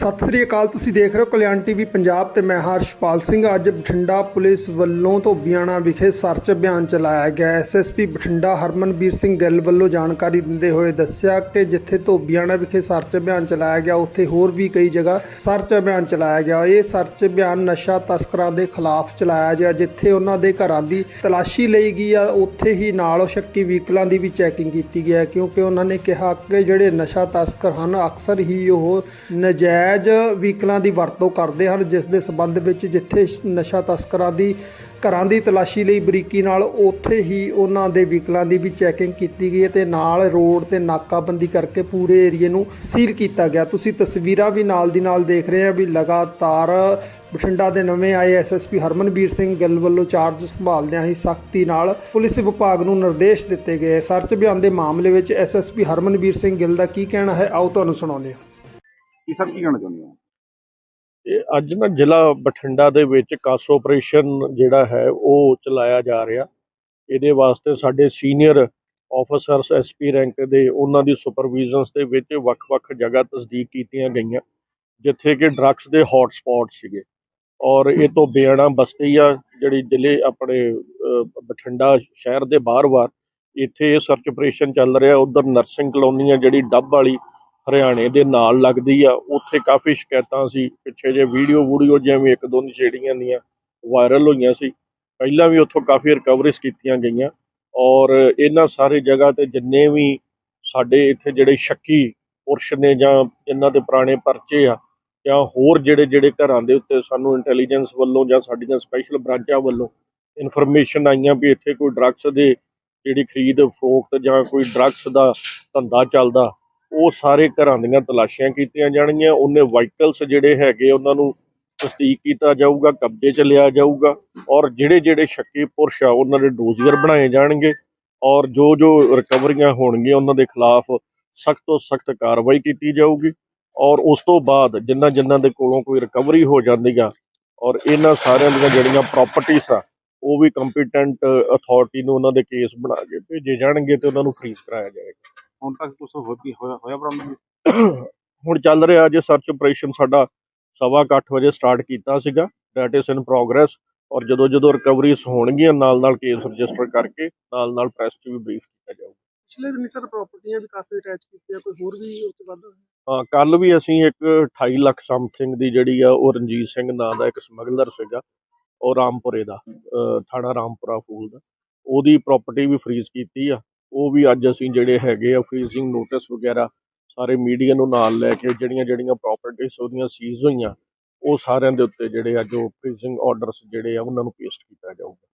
ਸਤਿ ਸ੍ਰੀ ਅਕਾਲ, ਤੁਸੀਂ ਦੇਖ ਰਹੇ ਹੋ ਕਲਿਆਣ ਟੀਵੀ ਪੰਜਾਬ ਤੇ ਮੈਂ ਹਰਸ਼ਪਾਲ ਸਿੰਘ। ਅੱਜ ਬਠਿੰਡਾ ਪੁਲਿਸ ਵੱਲੋਂ ਧੋਬੀਆਣਾ ਵਿਖੇ ਸਰਚ ਅਭਿਆਨ ਚਲਾਇਆ ਗਿਆ। ਐਸਐਸਪੀ ਬਠਿੰਡਾ ਹਰਮਨਵੀਰ ਸਿੰਘ ਗਿੱਲ ਵੱਲੋਂ ਜਾਣਕਾਰੀ ਦਿੰਦੇ ਹੋਏ ਦੱਸਿਆ ਕਿ ਜਿੱਥੇ ਧੋਬੀਆਣਾ ਵਿਖੇ ਸਰਚ ਅਭਿਆਨ ਚਲਾਇਆ ਗਿਆ, ਉੱਥੇ ਹੋਰ ਵੀ ਕਈ ਜਗ੍ਹਾ ਸਰਚ ਅਭਿਆਨ ਚਲਾਇਆ ਗਿਆ। ਇਹ ਸਰਚ ਅਭਿਆਨ ਨਸ਼ਾ ਤਸਕਰਾਂ ਦੇ ਖਿਲਾਫ ਚਲਾਇਆ ਗਿਆ, ਜਿੱਥੇ ਉਹਨਾਂ ਦੇ ਘਰਾਂ ਦੀ ਤਲਾਸ਼ੀ ਲਈ ਗਈ ਆ। ਉੱਥੇ ਹੀ ਨਾਲ ਸ਼ੱਕੀ ਵਹੀਕਲਾਂ ਦੀ ਵੀ ਚੈਕਿੰਗ ਕੀਤੀ ਗਈ ਹੈ, ਕਿਉਂਕਿ ਉਹਨਾਂ ਨੇ ਕਿਹਾ ਕਿ ਜਿਹੜੇ ਨਸ਼ਾ ਤਸਕਰ ਹਨ, ਅਕਸਰ ਹੀ ਉਹ ਨਜਾਇਜ਼ ਵਹੀਕਲਾਂ ਦੀ ਵਰਤੋਂ ਕਰਦੇ ਹਨ, ਜਿਸ ਦੇ ਸਬੰਧ ਵਿੱਚ ਜਿੱਥੇ ਨਸ਼ਾ ਤਸਕਰਾਂ ਦੀ ਘਰਾਂ ਦੀ ਤਲਾਸ਼ੀ ਲਈ ਬਰੀਕੀ ਨਾਲ ਉੱਥੇ ਹੀ ਉਹਨਾਂ ਦੇ ਵਹੀਕਲਾਂ ਦੀ ਵੀ ਚੈਕਿੰਗ ਕੀਤੀ ਗਈ ਹੈ ਤੇ ਨਾਲ ਰੋਡ ਤੇ ਨਾਕਾਬੰਦੀ ਕਰਕੇ ਪੂਰੇ ਏਰੀਏ ਨੂੰ ਸੀਲ ਕੀਤਾ ਗਿਆ। ਤੁਸੀਂ ਤਸਵੀਰਾਂ ਵੀ ਨਾਲ ਦੀ ਨਾਲ ਦੇਖ ਰਹੇ ਆ ਵੀ ਲਗਾਤਾਰ ਬਠਿੰਡਾ ਦੇ ਨਵੇਂ ਆਏ ਐਸਐਸਪੀ ਹਰਮਨਵੀਰ ਸਿੰਘ ਗਿੱਲ ਵੱਲੋਂ ਚਾਰਜ ਸੰਭਾਲਦਿਆਂ ਹੀ ਸਖਤੀ ਨਾਲ ਪੁਲਿਸ ਵਿਭਾਗ ਨੂੰ ਨਿਰਦੇਸ਼ ਦਿੱਤੇ ਗਏ। ਸਰਚ ਅਭਿਆਨ ਦੇ ਮਾਮਲੇ ਵਿੱਚ ਐਸਐਸਪੀ ਹਰਮਨਵੀਰ ਸਿੰਘ ਗਿੱਲ ਦਾ ਕੀ ਕਹਿਣਾ ਹੈ? ਆਓ ਤੁਹਾਨੂੰ ਸੁਣਾਉਂਦੇ ਹਾਂ। ਕੀ ਸਰ, ਕੀ ਕਹਿਣਾ ਚਾਹੁੰਦੇ ਹੋ? ਇਹ ਅੱਜ ਨਾ ਜ਼ਿਲ੍ਹਾ ਬਠਿੰਡਾ ਦੇ ਵਿੱਚ ਕਾਸ ਆਪਰੇਸ਼ਨ ਜਿਹੜਾ ਹੈ, ਉਹ ਚਲਾਇਆ ਜਾ ਰਿਹਾ। ਇਹਦੇ ਵਾਸਤੇ ਸਾਡੇ ਸੀਨੀਅਰ ਆਫੀਸਰਸ ਐਸਪੀ ਰੈਂਕ ਦੇ, ਉਹਨਾਂ ਦੀ ਸੁਪਰਵੀਜ਼ਨਸ ਦੇ ਵਿੱਚ ਵੱਖ-ਵੱਖ ਜਗ੍ਹਾ ਤਸਦੀਕ ਕੀਤੀਆਂ ਗਈਆਂ, ਜਿੱਥੇ ਕਿ ਡਰੱਗਸ ਦੇ ਹੌਟ ਸਪੌਟ ਸੀਗੇ। ਔਰ ਇਹ ਤੋਂ ਬੇਅਣਾ ਬਸਤੀ ਆ, ਜਿਹੜੀ ਜ਼ਿਲ੍ਹੇ ਆਪਣੇ ਬਠਿੰਡਾ ਸ਼ਹਿਰ ਦੇ ਬਾਹਰ-ਬਾਹਰ ਇੱਥੇ ਇਹ ਸਰਚ ਆਪਰੇਸ਼ਨ ਚੱਲ ਰਿਹਾ, ਉਧਰ ਨਰਸਿੰਗ ਕਲੋਨੀ ਆ ਜਿਹੜੀ ਡੱਬ ਵਾਲੀ ਹਰਿਆਣੇ ਦੇ ਨਾਲ ਲੱਗਦੀ ਆ। ਉੱਥੇ ਕਾਫੀ ਸ਼ਿਕਾਇਤਾਂ ਸੀ। ਪਿੱਛੇ ਜੇ ਵੀਡੀਓ ਵੂਡੀਓ ਜਿਵੇਂ ਇੱਕ ਦੋ ਨਸ਼ੇੜੀਆਂ ਦੀਆਂ ਵਾਇਰਲ ਹੋਈਆਂ ਸੀ। ਪਹਿਲਾਂ ਵੀ ਉੱਥੋਂ ਕਾਫੀ ਰਿਕਵਰੀਜ਼ ਕੀਤੀਆਂ ਗਈਆਂ। ਔਰ ਇਹਨਾਂ ਸਾਰੇ ਜਗ੍ਹਾ ਤੇ ਜਿੰਨੇ ਵੀ ਸਾਡੇ ਇੱਥੇ ਜਿਹੜੇ ਸ਼ੱਕੀ ਪੁਰਸ਼ ਨੇ ਜਾਂ ਇਹਨਾਂ ਦੇ ਪੁਰਾਣੇ ਪਰਚੇ ਆ, ਜਾਂ ਹੋਰ ਜਿਹੜੇ ਜਿਹੜੇ ਘਰਾਂ ਦੇ ਉੱਤੇ ਸਾਨੂੰ ਇੰਟੈਲੀਜੈਂਸ ਵੱਲੋਂ ਜਾਂ ਸਾਡੀਆਂ ਸਪੈਸ਼ਲ ਬ੍ਰਾਂਚਾਂ ਵੱਲੋਂ ਇਨਫੋਰਮੇਸ਼ਨ ਆਈਆਂ ਵੀ ਇੱਥੇ ਕੋਈ ਡਰੱਗਸ ਦੇ, ਜਿਹੜੀ ਖਰੀਦ, ਫਰੋਖਤ ਜਾਂ ਕੋਈ ਡਰੱਗਸ ਦਾ ਧੰਦਾ ਚੱਲਦਾ ਉਹ ਸਾਰੇ ਘਰਾਂ ਦੀਆਂ ਤਲਾਸ਼ੀਆਂ ਕੀਤੀਆਂ ਜਾਣਗੀਆਂ। ਉਹਨੇ ਵਾਹੀਕਲਸ ਜਿਹੜੇ ਹੈਗੇ, ਉਹਨਾਂ ਨੂੰ ਤਸਦੀਕ ਕੀਤਾ ਜਾਊਗਾ, ਕਬਜ਼ੇ 'ਚ ਲਿਆ ਜਾਊਗਾ ਔਰ ਜਿਹੜੇ ਜਿਹੜੇ ਸ਼ੱਕੀ ਪੁਰਸ਼ ਆ, ਉਹਨਾਂ ਦੇ ਡੋਜ਼ੀਅਰ ਬਣਾਏ ਜਾਣਗੇ ਔਰ ਜੋ ਜੋ ਰਿਕਵਰੀਆਂ ਹੋਣਗੀਆਂ, ਉਹਨਾਂ ਦੇ ਖਿਲਾਫ ਸਖਤ ਤੋਂ ਸਖਤ ਕਾਰਵਾਈ ਕੀਤੀ ਜਾਊਗੀ ਔਰ ਉਸ ਤੋਂ ਬਾਅਦ ਜਿਨ੍ਹਾਂ ਜਿਨ੍ਹਾਂ ਦੇ ਕੋਲੋਂ ਕੋਈ ਰਿਕਵਰੀ ਹੋ ਜਾਂਦੀ ਆ ਔਰ ਇਹਨਾਂ ਸਾਰਿਆਂ ਦੀਆਂ ਜਿਹੜੀਆਂ ਪ੍ਰਾਪਰਟੀਆਂ ਆ, ਉਹ ਵੀ ਕੰਪੀਟੈਂਟ ਅਥਾਰਟੀ ਨੂੰ ਉਹਨਾਂ ਦੇ ਕੇਸ ਬਣਾ ਕੇ ਭੇਜੇ ਜਾਣਗੇ ਤੇ ਉਹਨਾਂ ਨੂੰ ਫ੍ਰੀਜ਼ ਕਰਾਇਆ ਜਾਏਗਾ। ਹੁਣ ਤੱਕ ਕੁਝ ਹੋਇਆ ਹੋਇਆ ਹੋਇਆ ਬਰਾਮਦ ਹੁਣ ਚੱਲ ਰਿਹਾ ਜੇ ਸਰਚ ਆਪਰੇਸ਼ਨ ਸਾਡਾ ਸਵਾ ਕੁ ਅੱਠ ਵਜੇ ਸਟਾਰਟ ਕੀਤਾ ਸੀਗਾ ਡੈਟ ਇਜ਼ ਇਨ ਪ੍ਰੋਗਰੈਸ ਔਰ ਜਦੋਂ ਜਦੋਂ ਰਿਕਵਰੀਜ਼ ਹੋਣਗੀਆਂ ਨਾਲ ਨਾਲ ਕੇਸ ਰਜਿਸਟਰ ਕਰਕੇ ਨਾਲ ਨਾਲ ਪ੍ਰੈਸ 'ਚ ਵੀ ਬਰੀਫ ਕੀਤਾ ਜਾਊਗਾ। ਪਿਛਲੇ ਦਿਨ ਸਰ ਪ੍ਰਾਪਰਟੀਆਂ ਵੀ ਕਾਫੀ ਅਟੈਚ ਕੀਤੀਆਂ ਕੋਈ ਹੋਰ ਵੀ ਉਸ ਤੋਂ ਵੱਧ ਹਾਂ ਕੱਲ ਵੀ ਅਸੀਂ ਇੱਕ 28 ਲੱਖ ਸਮਥਿੰਗ ਦੀ ਜਿਹੜੀ ਆ ਉਹ ਰਣਜੀਤ ਸਿੰਘ ਨਾਂ ਦਾ ਇੱਕ ਸਮਗਲਰ ਸੀਗਾ ਉਹ ਰਾਮਪੁਰੇ ਦਾ ਥਾਣਾ ਰਾਮਪੁਰਾ ਫੂਲ ਦਾ ਉਹਦੀ ਪ੍ਰਾਪਰਟੀ ਵੀ ਫ੍ਰੀਜ਼ ਕੀਤੀ ਆ। ਉਹ ਵੀ ਅੱਜ ਅਸੀਂ ਜਿਹੜੇ ਹੈਗੇ ਆ ਫ੍ਰੀਜ਼ਿੰਗ ਨੋਟਿਸ ਵਗੈਰਾ ਸਾਰੇ ਮੀਡੀਆ ਨੂੰ ਨਾਲ ਲੈ ਕੇ ਜਿਹੜੀਆਂ ਜਿਹੜੀਆਂ ਪ੍ਰਾਪਰਟੀਆਂ ਉਹਦੀਆਂ ਸੀਜ਼ ਹੋਈਆਂ, ਉਹ ਸਾਰਿਆਂ ਦੇ ਉੱਤੇ ਜਿਹੜੇ ਅੱਜ ਉਹ ਫ੍ਰੀਜ਼ਿੰਗ ਆਰਡਰਸ ਜਿਹੜੇ ਆ ਉਹਨਾਂ ਨੂੰ ਪੇਸਟ ਕੀਤਾ ਜਾਊਗਾ।